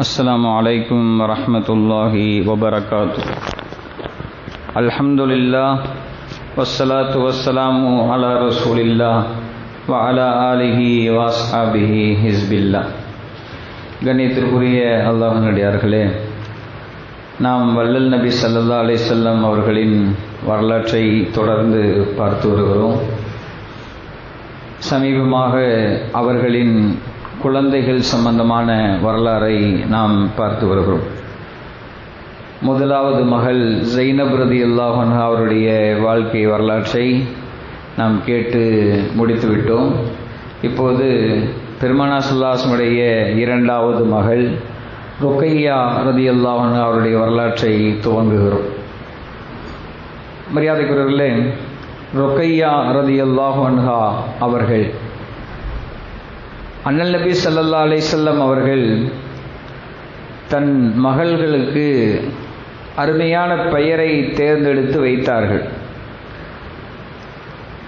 السلام عليكم ورحمة الله وبركاته الحمد لله والصلاة والسلام على رسول الله وعلى آله وأصحابه حزب الله கண்ணியத்திற்குரிய அல்லாஹனடியார்களே நாம் வள்ளல் நபி சல்லல்லா அலிசல்லம் அவர்களின் வரலாற்றை தொடர்ந்து பார்த்து வருகிறோம் சமீபமாக அவர்களின் குழந்தைகள் சம்பந்தமான வரலாறை நாம் பார்த்து வருகிறோம். முதலாவது மகள் ஜைனப் ரதி அல்லாஹன் அவருடைய வாழ்க்கை வரலாற்றை நாம் கேட்டு முடித்துவிட்டோம் இப்போது பெருமானா சுல்லாசனுடைய இரண்டாவது மகள் ருக்கையா ரதி அல்லாஹன் அவருடைய வரலாற்றை துவங்குகிறோம். மரியாதைக்குரியவர்களே ரொக்கையா ரதி அல்லாஹன்ஹா அவர்கள் அண்ணல் நபி சல்லல்லா அலிசல்லம் அவர்கள் தன் மகள்களுக்கு அருமையான பெயரை தேர்ந்தெடுத்து வைத்தார்கள்.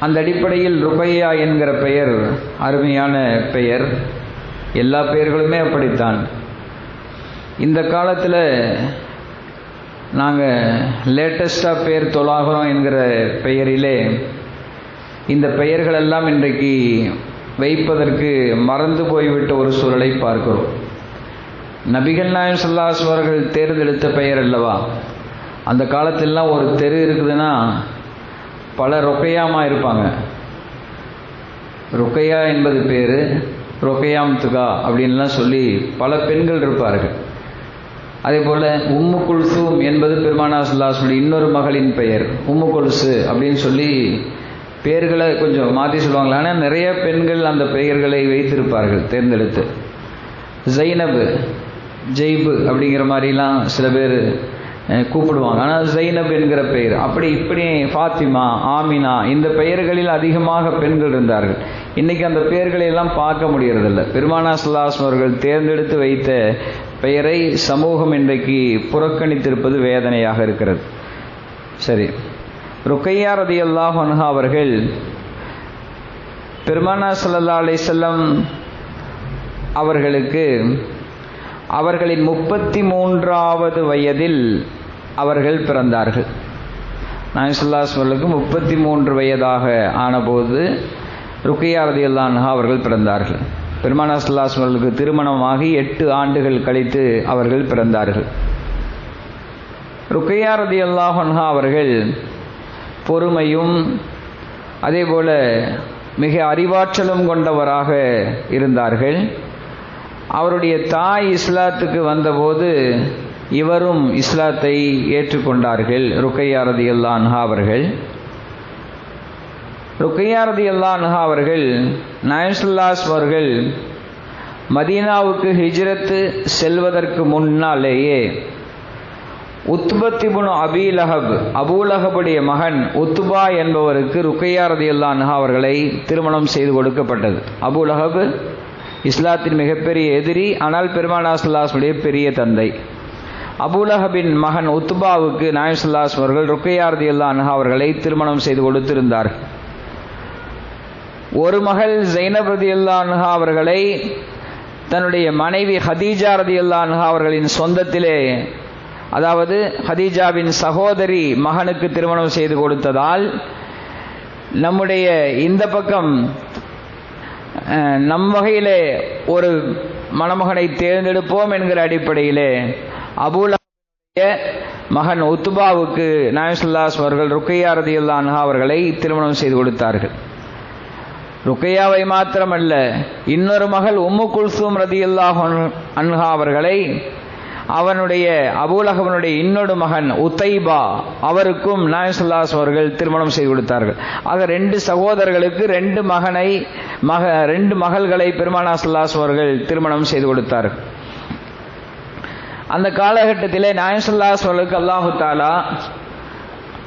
அந்த அடிப்படையில் ருபையா என்கிற பெயர் அருமையான பெயர். எல்லா பெயர்களுமே அப்படித்தான். இந்த காலத்தில் நாங்கள் லேட்டஸ்டாக பேர் தொலாகரம் என்கிற பெயரிலே இந்த பெயர்களெல்லாம் இன்றைக்கு வைப்பதற்கு மறந்து போய்விட்ட ஒரு சூழலை பார்க்கிறோம். நபிகள் நாயம் சல்லாஸ் அவர்கள் தேர்ந்தெடுத்த பெயர் அல்லவா? அந்த காலத்திலலாம் ஒரு தெரு இருக்குதுன்னா பல ரொக்கையாமாக இருப்பாங்க. ரொக்கையா என்பது பேர் ரொக்கையாம் துகா அப்படின்லாம் சொல்லி பல பெண்கள் இருப்பார்கள். அதே போல் உம்மு குல்சூம் என்பது பெருமானா சுல்லாசுடைய இன்னொரு மகளின் பெயர் உம்மு கொலுசு அப்படின்னு சொல்லி பெயர்களை கொஞ்சம் மாற்றி சொல்லுவாங்களா? ஆனால் நிறைய பெண்கள் அந்த பெயர்களை வைத்திருப்பார்கள் தேர்ந்தெடுத்து. ஜைனபு ஜெய்பு அப்படிங்கிற மாதிரிலாம் சில பேர் கூப்பிடுவாங்க. ஆனால் ஜைனப் என்கிற பெயர். அப்படி இப்படி ஃபாத்திமா ஆமினா இந்த பெயர்களில் அதிகமாக பெண்கள் இருந்தார்கள். இன்றைக்கி அந்த பெயர்களை எல்லாம் பார்க்க முடியறதில்ல. பெருமானா சுல்லாஸ் அவர்கள் தேர்ந்தெடுத்து வைத்த பெயரை சமூகம் இன்றைக்கு புறக்கணித்திருப்பது வேதனையாக இருக்கிறது. சரி. ருக்கையா ரதி அல்லாஹ் அவர்கள் பெருமானா சல்லா அலி செல்லம் அவர்களுக்கு அவர்களின் முப்பத்தி மூன்றாவது வயதில் அவர்கள் பிறந்தார்கள். நாயசுல்லாஸ்வர்களுக்கு முப்பத்தி மூன்று வயதாக ஆனபோது ருக்கையா ரதி அல்லான்ஹா அவர்கள் பிறந்தார்கள். பெருமானா சுல்லாஸ்வர்களுக்கு திருமணமாகி எட்டு ஆண்டுகள் கழித்து அவர்கள் பிறந்தார்கள். ருக்கையா ரதி அல்லாஹன்ஹா அவர்கள் பொறுமையும் அதேபோல மிக அறிவாற்றலும் கொண்டவராக இருந்தார்கள். அவருடைய தாய் இஸ்லாத்துக்கு வந்தபோது இவரும் இஸ்லாத்தை ஏற்றுக்கொண்டார்கள் ருக்கையாரதி அல்லான்ஹா அவர்கள். ருக்கையாரதி அல்லான்ஹா அவர்கள் நயசுல்லாஸ் அவர்கள் மதீனாவுக்கு ஹிஜ்ரத்து செல்வதற்கு முன்னாலேயே உத்பத்திபுன் அபீலஹப் அபூலஹபுடைய மகன் உத்பா என்பவருக்கு ருக்கையா ரதியுல்லான்ஹா அவர்களை திருமணம் செய்து கொடுக்கப்பட்டது. அபூலஹப் இஸ்லாத்தின் மிகப்பெரிய எதிரி ஆனால் பெருமானாசுல்லாஸுடைய பெரிய தந்தை. அபூலஹபின் மகன் உத்பாவுக்கு நாயசுல்லாஸ் அவர்கள் ருக்கையா ரதியுல்லான்ஹா அவர்களை திருமணம் செய்து கொடுத்திருந்தார். ஒரு மகள் ஜைனப் ரதியுல்லான்ஹா அவர்களை தன்னுடைய மனைவி ஹதீஜா ரதியுல்லான்ஹா அவர்களின் சொந்தத்திலே அதாவது ஹதீஜாவின் சகோதரி மகனுக்கு திருமணம் செய்து கொடுத்ததால் நம்முடைய இந்த பக்கம் நம் வகையிலே ஒரு மணமகனை தேர்ந்தெடுப்போம் என்கிற அடிப்படையிலே அபுலாவுடைய மகன் உத்துபாவுக்கு நாயசுல்லாஸ் அவர்கள் ருக்கையா ரதியுல்லான்ஹா அவர்களை திருமணம் செய்து கொடுத்தார்கள். ருக்கையாவை மாத்திரமல்ல இன்னொரு மகள் உம்மு குல்சூம் ரதியுல்லாஹ் அன்ஹா அவர்களை அவனுடைய அபூலகவனுடைய இன்னொரு மகன் உத்தைபா அவருக்கும் நாயசுல்லாஸ் அவர்கள் திருமணம் செய்து கொடுத்தார்கள். ஆக ரெண்டு சகோதரர்களுக்கு ரெண்டு மகனை மக ரெண்டு மகள்களை பெருமானா சுல்லாஸ் அவர்கள் திருமணம் செய்து கொடுத்தார்கள். அந்த காலகட்டத்திலே நாயசுல்லாஸ் அவர்களுக்கு அல்லாஹு தாலா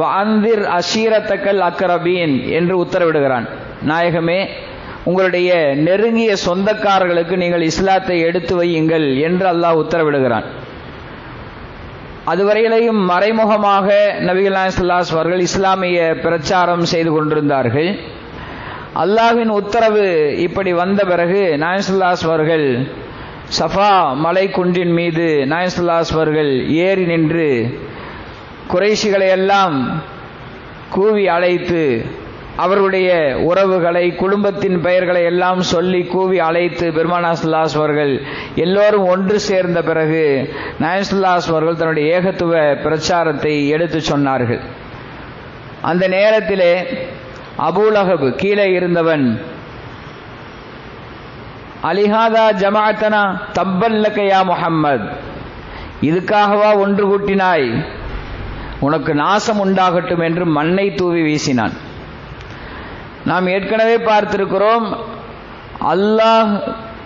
வாந்திர் அஷீரத்தக்கல் அக்கரபீன் என்று உத்தரவிடுகிறான். நாயகமே உங்களுடைய நெருங்கிய சொந்தக்காரர்களுக்கு நீங்கள் இஸ்லாத்தை எடுத்து வையுங்கள் என்று அல்லாஹ் உத்தரவிடுகிறான். அதுவரையிலையும் மறைமுகமாக நபிகள் நாயசல்லாஸ் அவர்கள் இஸ்லாமிய பிரச்சாரம் செய்து கொண்டிருந்தார்கள். அல்லாஹ்வின் உத்தரவு இப்படி வந்த பிறகு நாயசுல்லாஸ் அவர்கள் சஃபா மலை குன்றின் மீது நாயசுல்லாஸ் அவர்கள் ஏறி நின்று குறைஷிகளை எல்லாம் கூவி அழைத்து அவருடைய உறவுகளை குடும்பத்தின் பெயர்களை எல்லாம் சொல்லி கூவி அழைத்து பெருமானாசுல்லாஸ் அவர்கள் எல்லோரும் ஒன்று சேர்ந்த பிறகு நாயசுல்லாஸ் அவர்கள் தன்னுடைய ஏகத்துவ பிரச்சாரத்தை எடுத்து சொன்னார்கள். அந்த நேரத்திலே அபூலகபு கீழே இருந்தவன் அலிஹாதா ஜமாத்தனா தப்பல்லக்கையா முஹம்மத் இதுக்காகவா ஒன்று கூட்டினாய்? உனக்கு நாசம் உண்டாகட்டும் என்று மண்ணை தூவி வீசினான். நாம் ஏற்கனவே பார்த்திருக்கிறோம் அல்லாஹ்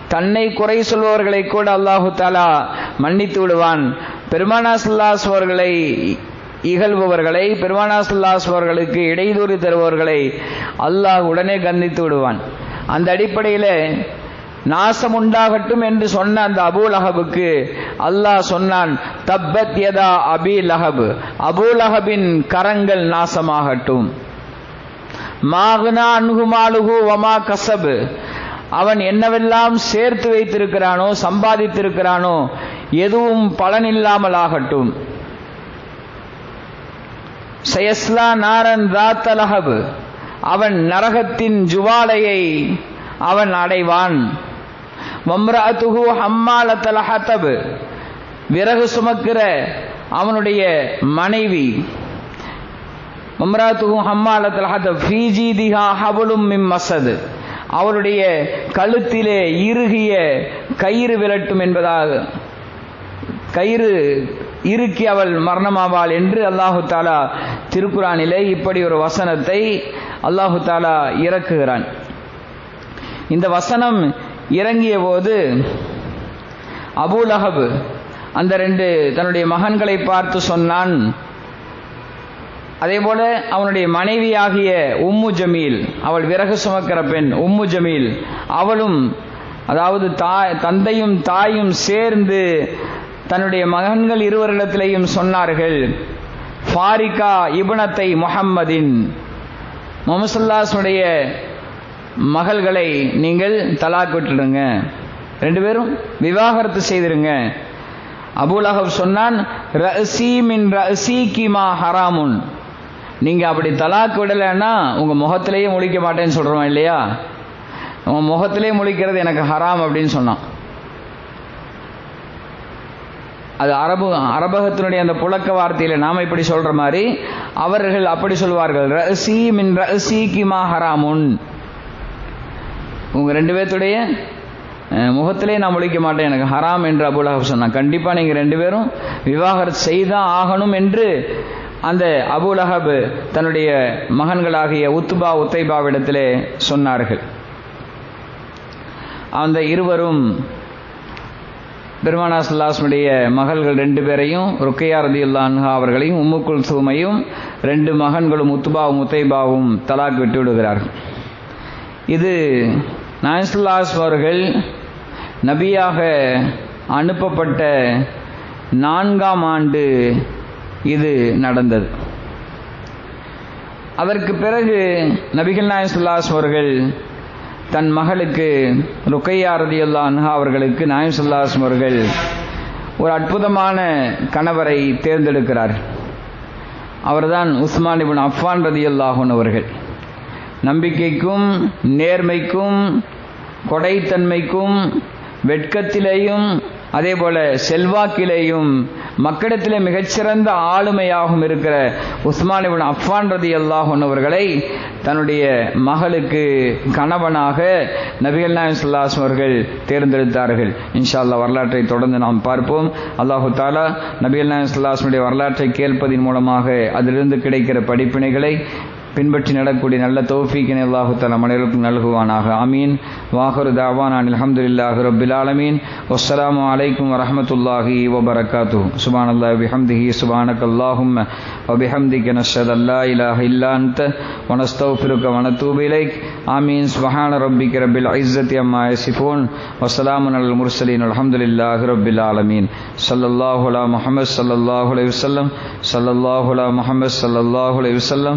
தன்னை குறை சொல்பவர்களை கூட அல்லாஹு தாலா மன்னித்து விடுவான். பெருமானா சுல்லாஸ் அவர்களை இகழ்பவர்களை பெருமானா சுல்லாஸ் அவர்களுக்கு இடையூறு தருபவர்களை அல்லாஹ் உடனே கண்டித்து விடுவான். அந்த அடிப்படையில் நாசம் உண்டாகட்டும் என்று சொன்ன அந்த அபூ லஹபுக்கு அல்லாஹ் சொன்னான் தப்பத் யதா அபி லஹப். அபு லஹபின் கரங்கள் நாசமாகட்டும். மாகுனா அன்குமாலுகு வமா கசபு. அவன் என்னவெல்லாம் சேர்த்து வைத்திருக்கிறானோ சம்பாதித்திருக்கிறானோ எதுவும் பலனில்லாமல் ஆகட்டும் சயஸ்லா நாரன் ராத்தலகபு அவன் நரகத்தின் ஜுவாலையை அவன் அடைவான். வம்ரஅத்துஹு ஹம்மாலத்தல் விறகு சுமக்கிற அவனுடைய மனைவி. வம்ரஅத்துஹு ஹம்மாலத்தில் ஹத்தப் ஃபீ ஜீதிஹா ஹபலும் மிம் மசது. அவளுடைய கழுத்திலே இறுகிய கயிறு விரட்டும் என்பதாக கயிறு இறுக்கி அவள் மரணமாவாள் என்று அல்லாஹு தாலா திருக்குறானிலே இப்படி ஒரு வசனத்தை அல்லாஹு தாலா இறக்குகிறான். இந்த வசனம் இறங்கிய போது அபூலஹப் அந்த ரெண்டு தன்னுடைய மகன்களை பார்த்து சொன்னான் அதே போல அவனுடைய மனைவியாகிய உம்மு ஜமீல் அவள் விறகு சுமக்கிற பெண் உம்மு ஜமீல் அவளும் அதாவது தாய் தந்தையும் தாயும் சேர்ந்து தன்னுடைய மகன்கள் இருவரிடத்திலேயும் சொன்னார்கள் ஃபாரிகா இபுனத்தை முஹம்மதின். முகமதுல்லாஸுடைய மகள்களை நீங்கள் தலாக் விட்டுடுங்க. ரெண்டு பேரும் விவாகரத்து செய்திருங்க. அபுலஹப் சொன்னான் ரசி மின் ரசி கிமா ஹராமுன். நீங்க அப்படி தலாக் விடலைன்னா உங்க முகத்திலேயே முழிக்க மாட்டேன்னு சொல்கிறோம் இல்லையா? உன் முகத்திலே முழிக்கிறது எனக்கு ஹராம் அப்படின்னு சொன்னான். அது அரபு அரபகத்தினுடைய அந்த புழக்க வார்த்தையில நாம இப்படி சொல்ற மாதிரி அவர்கள் அப்படி சொல்வார்கள் ரசி மின் ரசி கிமா ஹராமுன். உங்க ரெண்டு பேர்த்துடைய முகத்திலே நான் முழிக்க மாட்டேன் எனக்கு ஹராம் என்று அபுலஹப் சொன்னான். கண்டிப்பா நீங்க ரெண்டு பேரும் விவாகரத்து செய்தான் ஆகணும் என்று அந்த அபுலஹப் தன்னுடைய மகன்களாகிய உத்துபா உத்தைபாவிடத்திலே சொன்னார்கள். அந்த இருவரும் பெருமானா சுல்லாஸ்னுடைய மகள்கள் ரெண்டு பேரையும் ருக்கையா ரதியுல்லான்ஹா அவர்களையும் உம்முக்குல் சூமையும் ரெண்டு மகன்களும் உத்துபாவும் உத்தைபாவும் தலாக் விட்டு விடுகிறார்கள். இது நாயசுல்லாஸ் அவர்கள் நபியாக அனுப்பப்பட்ட நான்காம் ஆண்டு இது நடந்தது. அதற்கு பிறகு நபிகள் நாயசுல்லாஸ் அவர்கள் தன் மகளுக்கு ருக்கையா ரதியுல்லா அன்ஹா அவர்களுக்கு நாயம் சுல்லாஸ் அவர்கள் ஒரு அற்புதமான கணவரை தேர்ந்தெடுக்கிறார் அவர்தான் உஸ்மான் இபின் அஃபான் ரதியுல்லாஹன் அவர்கள். நம்பிக்கைக்கும் நேர்மைக்கும் கொடைத்தன்மைக்கும் வெட்கத்திலேயும் அதே போல செல்வாக்கிலேயும் மக்களிடத்திலே மிகச்சிறந்த ஆளுமையாகவும் இருக்கிற உஸ்மான் இபின் அஃபான் ரதி அவர்களை தன்னுடைய மகளுக்கு கணவனாக நபிகள் நாயம் சுல்லாஸ் அவர்கள் தேர்ந்தெடுத்தார்கள். இன்ஷா அல்லா வரலாற்றை தொடர்ந்து நாம் பார்ப்போம். அல்லாஹு தாலா நபிகள் நாயம் சுல்லாஸ்மனுடைய வரலாற்றை கேட்பதன் மூலமாக அதிலிருந்து கிடைக்கிற படிப்பினைகளை பின்பற்றி நடக்கூடிய நல்ல தௌஃபீக்கினை அல்லாஹு தலா மனிதர்களுக்கு நல்குவானாக ஆமீன் வாஹரு தாவான் அலமதுல்லாஹி ரபில் ஆலமீன் வஸ்ஸலாமு அலைக்கும் வரஹமத்துல்லாஹி வபரகாத்து சுபான் அல்லா பிஹம்திஹி சுபானக் அல்லாஹும் وبحمدك نشهد أن لا إله إلا أنت ونستغفرك ونتوب إليك آمين سبحان ربك رب العزة عما يصفون وسلام على المرسلين الحمد لله رب العالمين صلى الله على محمد صلى الله عليه وسلم صلى الله على محمد صلى الله عليه وسلم